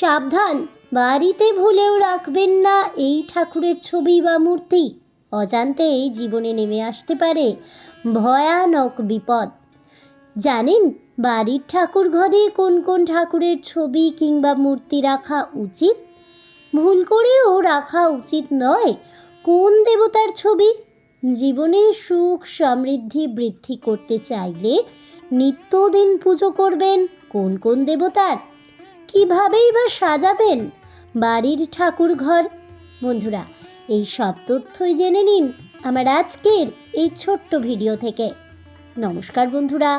সাবধান, বাড়িতে ভুলেও রাখবেন না এই ঠাকুরের ছবি বা মূর্তি। অজান্তেই জীবনে নেমে আসতে পারে ভয়ানক বিপদ। জানেন, বাড়ির ঠাকুর ঘরে কোন কোন ঠাকুরের ছবি কিংবা মূর্তি রাখা উচিত? ভুল করেও রাখা উচিত নয়, কোন দেবতার ছবি? জীবনে সুখ, সমৃদ্ধি, বৃদ্ধি করতে চাইলে নিত্যদিন পুজো করবেন কোন কোন দেবতার? কিভাবেই বা সাজাবেন বাড়ির ঠাকুর ঘর বন্ধুরা, এই সব তথ্যই জেনে নিন আমার আজকের এই ছোট্ট ভিডিও থেকে। নমস্কার বন্ধুরা,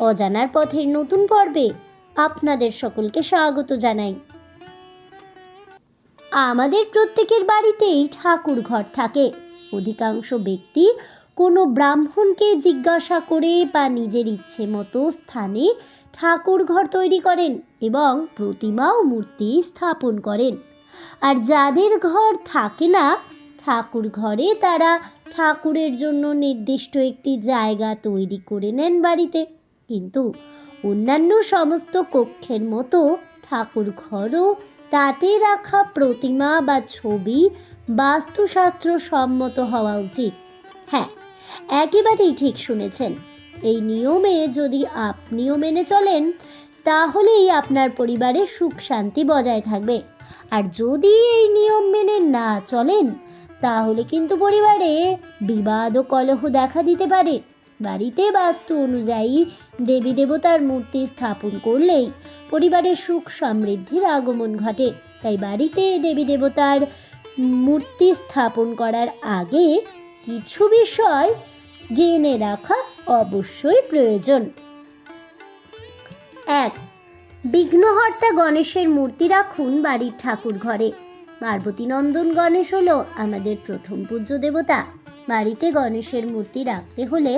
অজানার পথের নতুন পর্বে আপনাদের সকলকে স্বাগত জানাই। আমাদের প্রত্যেকের বাড়িতেই ঠাকুর ঘর থাকে। অধিকাংশ ব্যক্তি কোনো ব্রাহ্মণকে জিজ্ঞাসা করে বা নিজের ইচ্ছে মতো স্থানে ঠাকুর ঘর তৈরি করেন এবং প্রতিমা ও মূর্তি স্থাপন করেন। আর যাদের ঘর থাকে না ঠাকুর ঘরে তারা ঠাকুরের জন্য নির্দিষ্ট একটি জায়গা তৈরি করে নেন বাড়িতে। কিন্তু অন্যান্য সমস্ত কক্ষের মতো ঠাকুর ঘরও তাতে রাখা প্রতিমা বা ছবি বাস্তুশাস্ত্র সম্মত হওয়া উচিত। হ্যাঁ একেবারেই ঠিক শুনেছেন। এই নিয়মে যদি আপনিও মেনে চলেন, তাহলেই আপনার পরিবারে সুখ শান্তি বজায় থাকবে। আর যদি এই নিয়ম মেনে না চলেন, তাহলে কিন্তু পরিবারে বিবাদ ও কলহ দেখা দিতে পারে। বাড়িতে বাস্তু অনুযায়ী দেবী দেবতার মূর্তি স্থাপন করলেই পরিবারের সুখ সমৃদ্ধির আগমন ঘটে। তাই বাড়িতে দেবী দেবতার মূর্তি স্থাপন করার আগে কিছু বিষয় জেনে রাখা অবশ্যই প্রয়োজন। এক, বিঘ্নহর্তা গণেশের মূর্তি রাখুন বাড়ির ঠাকুর ঘরে। পার্বতী নন্দন গণেশ হলো আমাদের প্রথম পূজ্য দেবতা। বাড়িতে গণেশের মূর্তি রাখতে হলে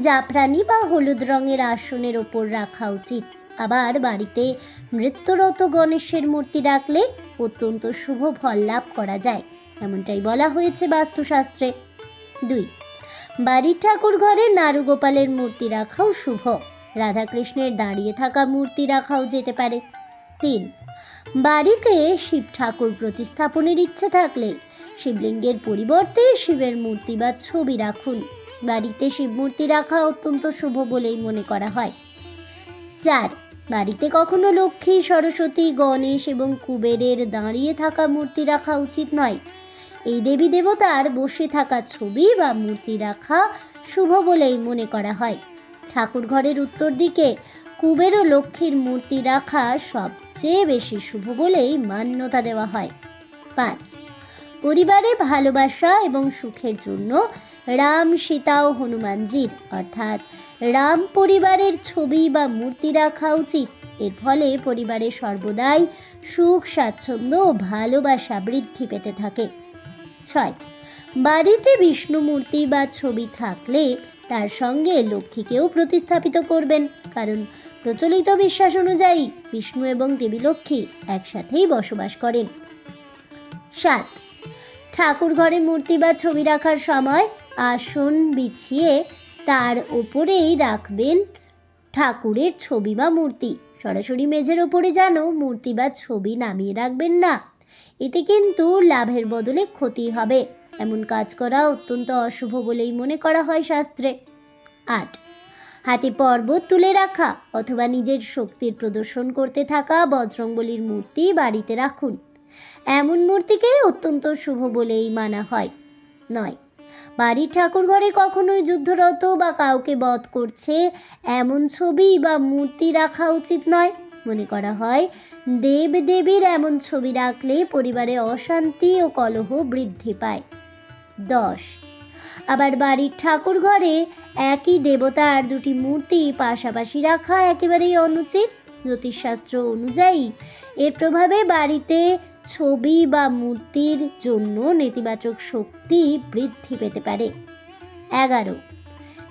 জাফরানি বা হলুদ রঙের আসনের ওপর রাখা উচিত। আবার বাড়িতে নৃত্যরত গণেশের মূর্তি রাখলে অত্যন্ত শুভ ফল লাভ করা যায়, এমনটাই বলা হয়েছে বাস্তুশাস্ত্রে। দুই বাড়ির ঠাকুর ঘরে নারুগোপালের মূর্তি রাখাও শুভ। রাধাকৃষ্ণের দাঁড়িয়ে থাকা মূর্তি রাখাও যেতে পারে। তিন, বাড়িতে শিব ঠাকুর প্রতিস্থাপনের ইচ্ছে থাকলে শিবলিঙ্গের পরিবর্তে শিবের মূর্তি বা ছবি রাখুন। বাড়িতে শিব মূর্তি রাখা অত্যন্ত শুভ বলেই মনে করা হয়। চার, বাড়িতে কখনো লক্ষ্মী, সরস্বতী, গণেশ এবং কুবেরের দাঁড়িয়ে থাকা মূর্তি রাখা উচিত নয়। এই দেবী দেবতার বসে থাকা ছবি বা মূর্তি রাখা শুভ বলেই মনে করা হয়। ঠাকুর ঘরের উত্তর দিকে কুবের ও লক্ষ্মীর মূর্তি রাখা সবচেয়ে বেশি শুভ বলেই মান্যতা দেওয়া হয়। পাঁচ, পরিবারে ভালোবাসা এবং সুখের জন্য রাম, সীতা ও হনুমানজির, অর্থাৎ রাম পরিবারের ছবি বা মূর্তি রাখা উচিত। এর ফলে পরিবারে সর্বদাই সুখ, স্বাচ্ছন্দ্য ও ভালোবাসা বৃদ্ধি পেতে থাকে। ছয়। বাড়িতে বিষ্ণু মূর্তি বা ছবি থাকলে তার সঙ্গে লক্ষ্মীকেও প্রতিস্থাপিত করবেন, কারণ প্রচলিত বিশ্বাস অনুযায়ী বিষ্ণু এবং দেবী লক্ষ্মী একসাথেই বসবাস করেন। সাত। ঠাকুর ঘরে মূর্তি বা ছবি রাখার সময় আসন বিছিয়ে তার ওপরেই রাখবেন ঠাকুরের ছবি বা মূর্তি। সরাসরি মেঝের ওপরে যেন মূর্তি বা ছবি নামিয়ে রাখবেন না। এতে কিন্তু লাভের বদলে ক্ষতি হবে। এমন কাজ করা অত্যন্ত অশুভ বলেই মনে করা হয় শাস্ত্রে। আট। হাতে পর্বত তুলে রাখা অথবা নিজের শক্তির প্রদর্শন করতে থাকা বজরংবলীর মূর্তি বাড়িতে রাখুন। এমন মূর্তিকে অত্যন্ত শুভ বলেই মানা হয়। নয়। বাড়ির ঠাকুর ঘরে কখনোই যুদ্ধরত বা কাউকে বধ করছে এমন ছবি বা মূর্তি রাখা উচিত নয়। মনে করা হয়। দেব দেবীর এমন ছবি রাখলে পরিবারে অশান্তি ও কলহ বৃদ্ধি পায়। দশ। আবার বাড়ির ঠাকুর ঘরে একই দেবতার দুটি মূর্তি পাশাপাশি রাখা একেবারেই অনুচিত। জ্যোতিষশাস্ত্র অনুযায়ী এর প্রভাবে বাড়িতে ছবি বা মূর্তির জন্য নেতিবাচক শক্তি বৃদ্ধি পেতে পারে। এগারো।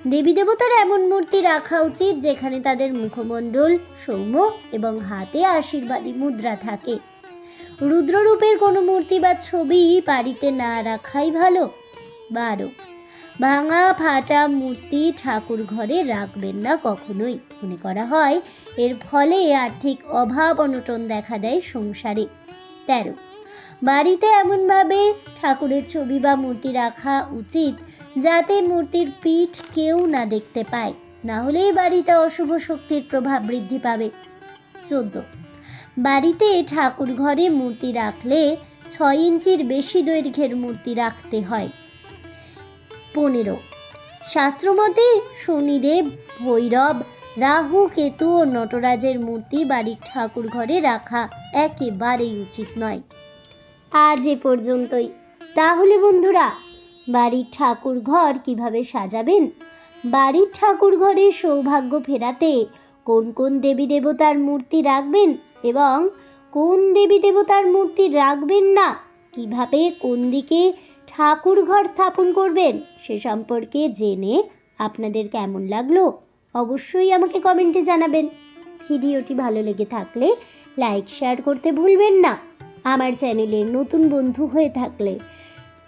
দেবী দেবতার এমন মূর্তি রাখা উচিত যেখানে তাদের মুখমণ্ডল, সৌম্য এবং হাতে আশীর্বাদী মুদ্রা থাকে। রুদ্ররূপের কোনো মূর্তি বা ছবি বাড়িতে না রাখাই ভালো। বারো, ভাঙা, ফাটা মূর্তি ঠাকুর ঘরে রাখবেন না কখনোই। মনে করা হয়, এর ফলে আর্থিক অভাব অনটন দেখা দেয় সংসারে। তেরো, বাড়িতে এমনভাবে ঠাকুরের ছবি বা মূর্তি রাখা উচিত যাতে মূর্তির পিঠ কেউ না দেখতে পায়, না হলেই বাড়িতে অশুভ শক্তির প্রভাব বৃদ্ধি পাবে। চোদ্দ। বাড়িতে ঠাকুর ঘরে মূর্তি রাখলে ছয় ইঞ্চির বেশি দৈর্ঘ্যের মূর্তি রাখতে হয়। পনেরো। শাস্ত্রমতে শনিদেব, ভৈরব, রাহু, কেতু ও নটরাজের মূর্তি বাড়ির ঠাকুর ঘরে রাখা একেবারেই উচিত নয়। আজ এ পর্যন্তই। তাহলে বন্ধুরা বাড়ির ঠাকুর ঘর কীভাবে সাজাবেন? বাড়ির ঠাকুর ঘরে সৌভাগ্য ফেরাতে কোন কোন দেবী দেবতার মূর্তি রাখবেন এবং কোন দেবী দেবতার মূর্তি রাখবেন না? কীভাবে কোন দিকে ঠাকুর ঘর স্থাপন করবেন? সে সম্পর্কে জেনে আপনাদের কেমন লাগল অবশ্যই আমাকে কমেন্টে জানাবেন। ভিডিওটি ভালো লেগে থাকলে লাইক, শেয়ার করতে ভুলবেন না। আমার চ্যানেলের নতুন বন্ধু হয়ে থাকলে